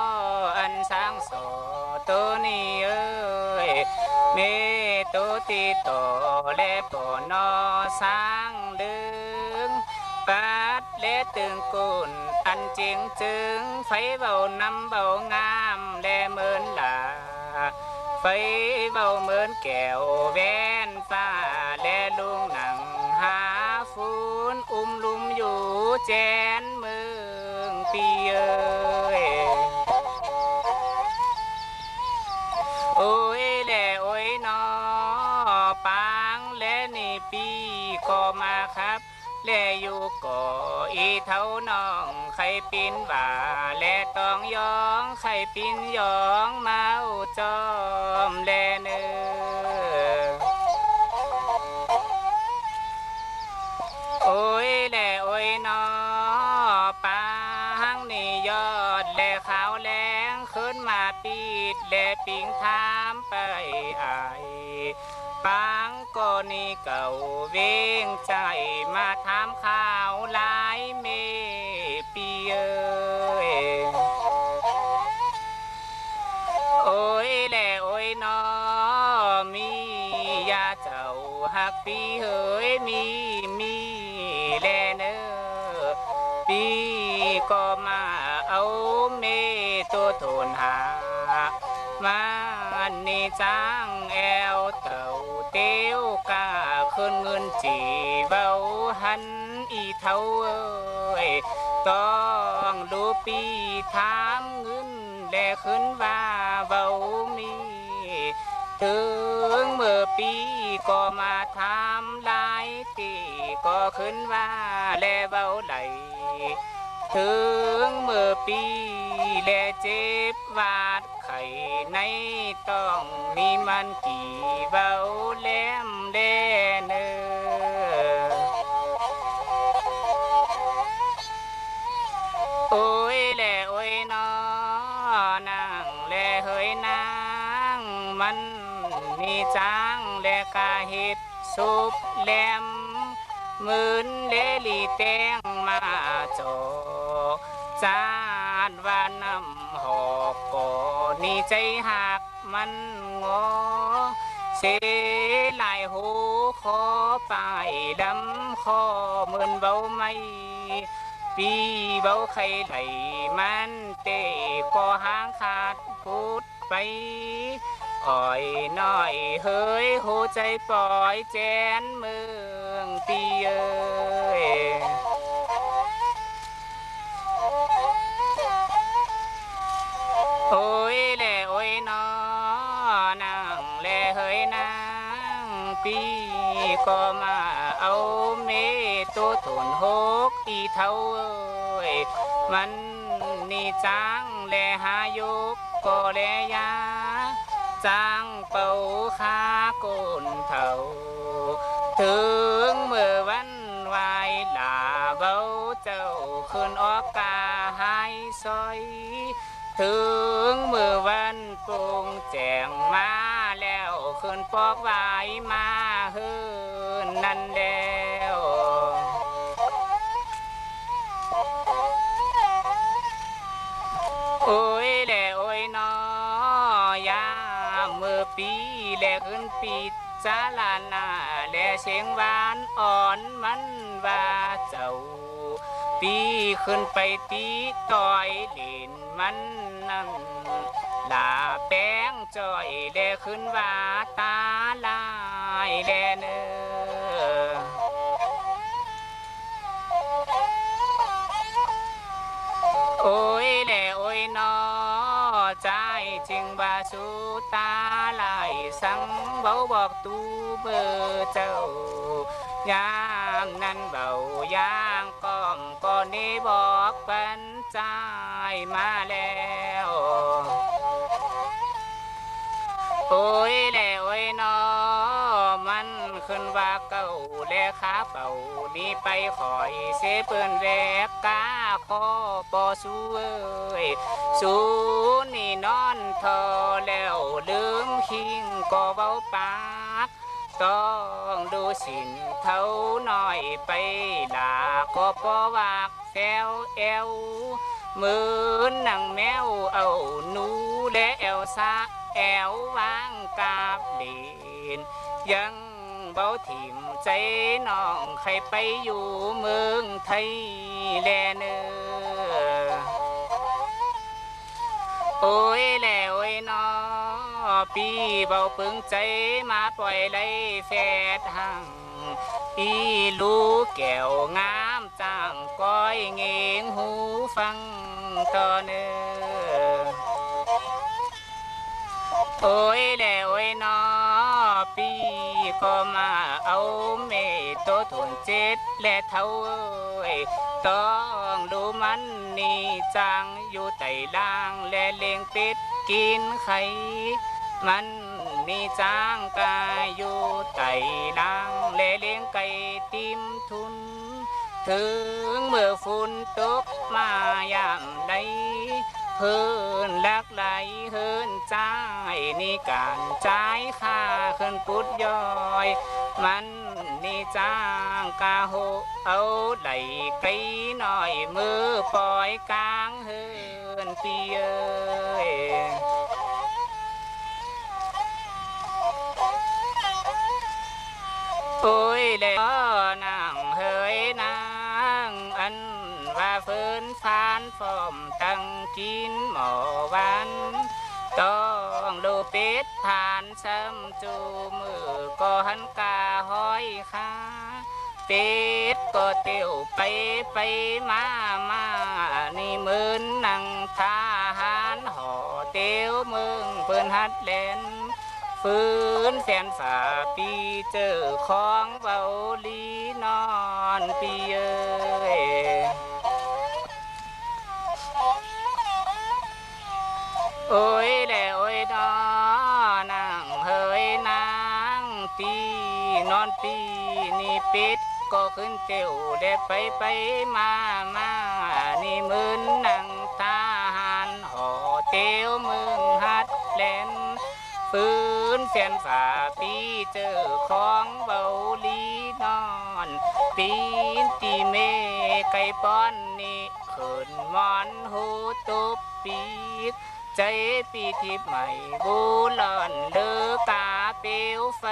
อกนออันสร้างโสตัวนี้เอ้ยเมตุติโตแหล่ปอนอสร้างดึงปัดเลตึงกุน ปีก็มาครับ แลอยู่ก่ออีเท่าน้องใครปินบ่าแลต้องยองใครปินยองเมาจอมแลเนื้อโอ้ยแลโอ้ยนอปางนี่ยอดแลขาวแรงขึ้นมาปีดแลปิงทามไปอาย ปางก็นี่เก่าเวงใจมาถามข่าวหลายเมปีเอยโอ้ยแหล่โอ้ยนอมียาเจ้าหักปีเฮ้ยมีมีแลเนอปีก็มาเอาเมตัวทนหามันนี่จ้าง เท่าเอ้ยต้องดูปีถามเงินแลขึ้นว่าเบามีถึงเมื่อปีก็มาทำลายตีก็ขึ้นว่าแลเบาไหลถึงเมื่อปีแลเจ็บวาดไข่ในต้องมีมันกี่เบาแหลมแลเนอ จางแลกาเห็ดสุบแหลมหมื่นเลลีแตงมาจจานว่านำหอกก่อนี่ใจหักมันงอเสลายหูขอไปดำคอหมื่นเบาไม่ปีเบาไข่ไหลมันเตะก็หางขาดพุดไป อ่อยน้อยเฮ้ยหัวใจปล่อยแจนเมืองปีเอ้ยโอ้ยแหล่โอ้ยนอนางแหล่เฮ้ยนางปีก็มาเอาเมตัวตุนหกอีเท่าเอ้ยมันนี่จังแหล่หายกก็แล่ยา จางเป่าคาโกนเทาถึงเมื่อวันวายลาเบาเจ้าคืนออกกาหายซอย ถึงเมื่อวันปุงแจงมาแล้วคืนปอกไว้มาเฮือ ปีจาลานาแลเสียงหวานอ่อนมันว่าเจ้า ตีขึ้นไปตีต่อยดินมันนั่นลาแป้งจอยแลขึ้นว่าตา บอกตูเบอร์เจ้ายางนั้นเบายางก้อมก่อนนี้บอกปันใจมาแล้ว เป่านี่ไปคอยเสเปิ้นแวกกาคอปอสู้เอ้ยสู้นี่นอนทอแล้วลืมคิงก็เว้าปากต้องดูสินเท่าน้อยไปลาก็ปอวากแซวแอวเหมือนนางแมวเอาหนูและแอวซาแอววางกาบเด่นยัง เบาถิ่มใจน้องใครไปอยู่เมืองไทยแลเนอโอ้ยแหล่โอ้ยนอปีเบาปึงใจมาปล่อยไหลแฟดหังปีลูกแก้วงามจ้างก้อยเงงหูฟังต่อเนื้อโอ้ยแหล่โอ้ยนอ ปีก็มาเอาเมตโตวถุนเจ็ดและเท่าเอ้ต้องดูมันนี่จังอยู่ไต่ล่างและเลี้ยงเป็ดกินไข่มันนี่จางกายอยู่ไต่ล่างและเลี้ยงไก่ติมทุน ถึงเมื่อฝนตกมายามใด เฮินลักไหลเฮินจ่ายนี่การจ่ายค่าขึ้นปุดย้อย มันนี่จ้างกาโหเอาไหลไกลหน่อยมือปล่อยกลางเฮินปีเอ้ยโอ้ยเลยนา ว่าเฟินฟานฟอมตั้งกินหมอวันต้องดูป็ดผ่านซ้ำจูมือก็หันกาห้อยขาป็ดก็เตียวไปไปมามานี่เหมือนนังทหารห่อเตียวมืองเปิ้นฮัดเล่นฟื้นแฟนฝ่าปีเจอของเบาลีนอนปีเอ้ย โอ้ยแหละโอ้ยนอนางเฮยนางตีนอนปีนี่ปิดก็ขึ้นเตียวเด็ไปไปมามานี่มืนนังทหารห่อเตียวมืองฮัดแลนฝืนเสียนฝ่าปีเจอของเบาลีนอน ปีนตีเมไก่ป้อนนี่ขืนมอนหูตุบปีก ใจปีทิพย์ใหม่บูหลอนเลือกาเปลวไฟ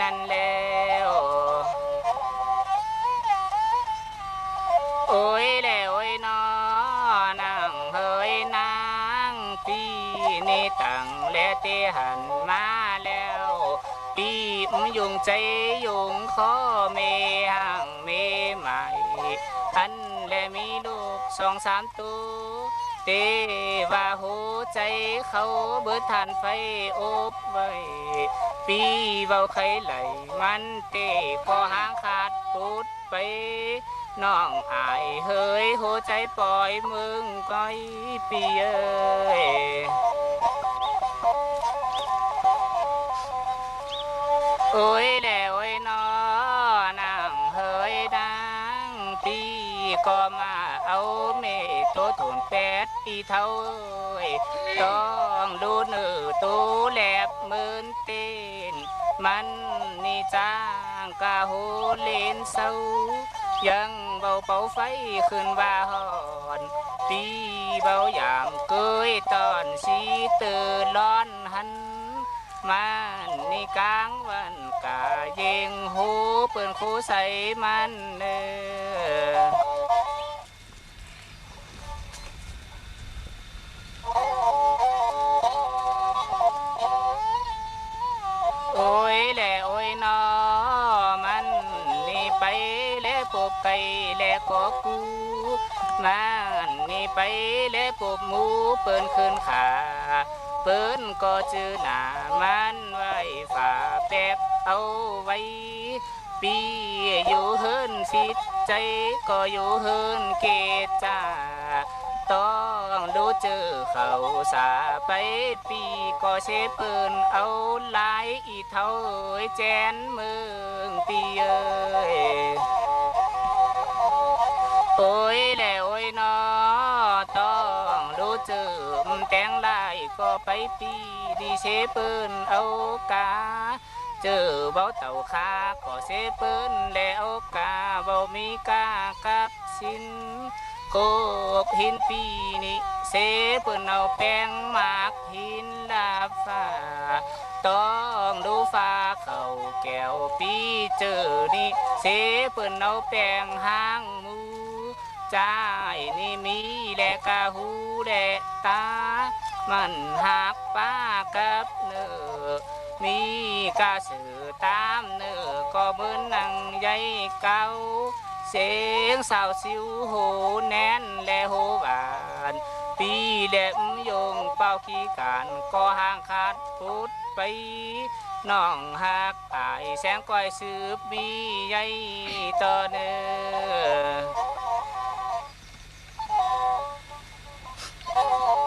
นั่นแล้วโอ้ยแล้วโอ้ยนอนางเฮยนางปีนี่ตั้งและเตหันมาแล้วปีมยุงใจยุงขอเมห่างเมใหม่อันและมีลูกสองสามตัว เตว่าหัวใจเขาเบิดทานไฟอบไว้ปีเบาไข่ไหลมันเตคอหางขาดปุดไปน้องอายเฮยหัวใจปล่อยมึงก้อยปีเอ้ยโอ้ยแล้วโอ้ยนอนางเฮยนางปีก็มาเอม ดปีเท่าเอ้ยต้องดูเนื้อตูแลบหมื่นเต้นนี่จางกะโหเลนเศร้ายังเบาเป่าไฟขึ้นว่าหอนปีเบายามเกยตอนสีเตือนร้อนหันมันนี่กลางวันกาเยงหูเปิ่นคูใส่มันเนอ มันนี่ไปแล้วปบหมูเปิ้นขึ้นขาเปิ้นก็จือหนามันไว้ฝ่าแป๊บเอาไว้ ปีอยู่เฮินสิทใจก็อยู่เฮินเกจ้าต้องดูเจอเขาสาไปปีก็เชปินเอาหลายอีเท่าเอ้ยแจนเมืองปีเอ้ยโอ้ยแล้ว อมแต่งลายก็ไปปีดีเชเปินเอากา เจอเบาเต่าคาก็เสเปิ้นแล้วกาเบามีกากับสินโกบหินปีนี่เสเปิ้นเอาแป้งมากหินลาฟ้าต้องดูฟ้าเขาแก้วปีเจอนี่เสเปิ้นเอาแป้งหางห มูจ่ายนี่มีแลกะหูแลตา มันหักป้ากับเนื้อมีกาสือตามเนื้อก็เหมือนหนังใหญ่เก่าเสียงสาวสิวโหแน่นและโหหวานปีแหลมยงเป้าขี้การก็ห่างขาดพุดไปน้องหักอายแสงก้อยสืบมีใหญ่ต่อเนื้อ เ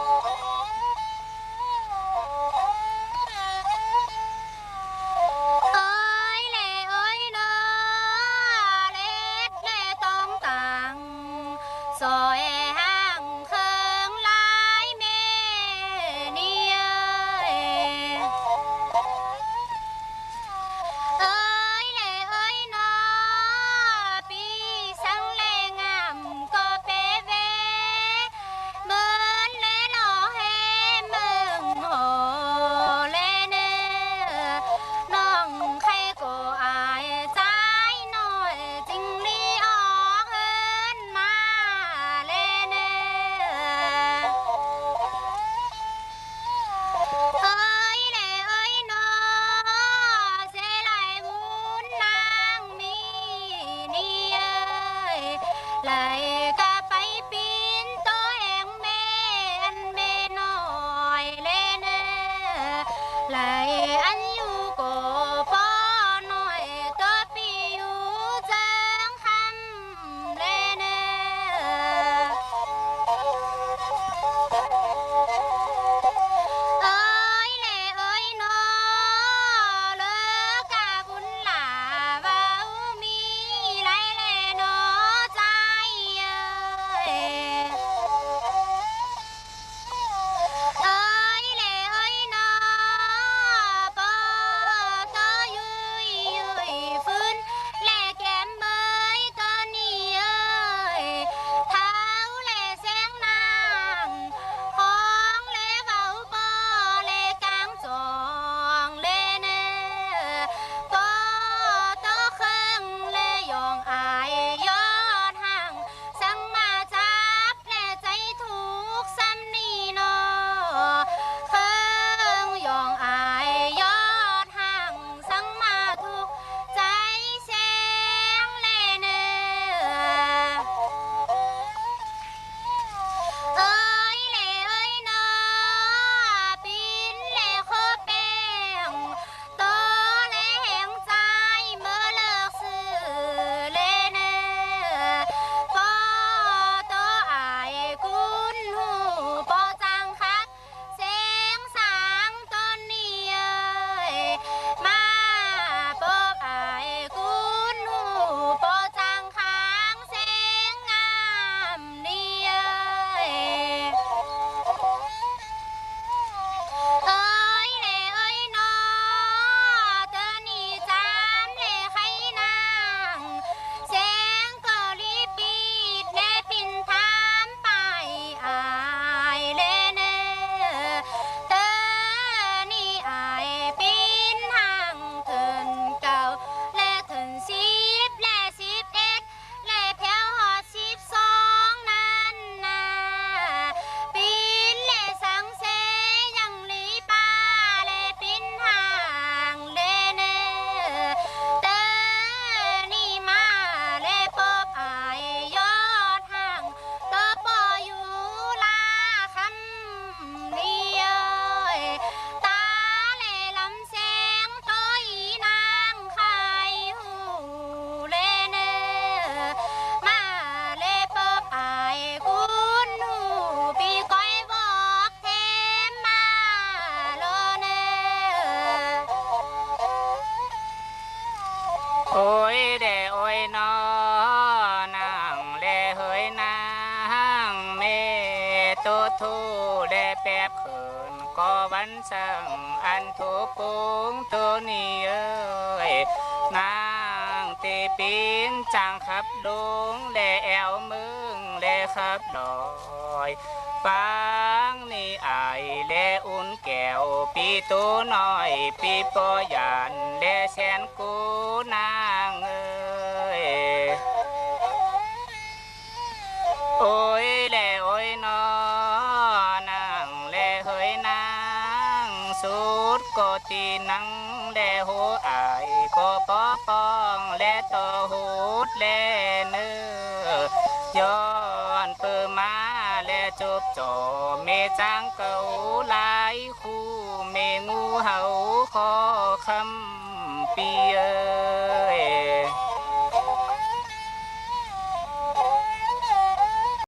ไปุงตัวนี้เอ้ยนางตีปีนจังครับดงแลแอวมึงแลครับดอยฟังนี่ไอแลอุ่นแก้วปีตัวน้อยปีปอยันแลแสนกูน ตีนังแลโหอายก็ปอปองและต่อหูดแลเนื้อย้อนเปิมาและจบจอเมจังเก่าหลายคู่เมงูเห่าขอคำเปีย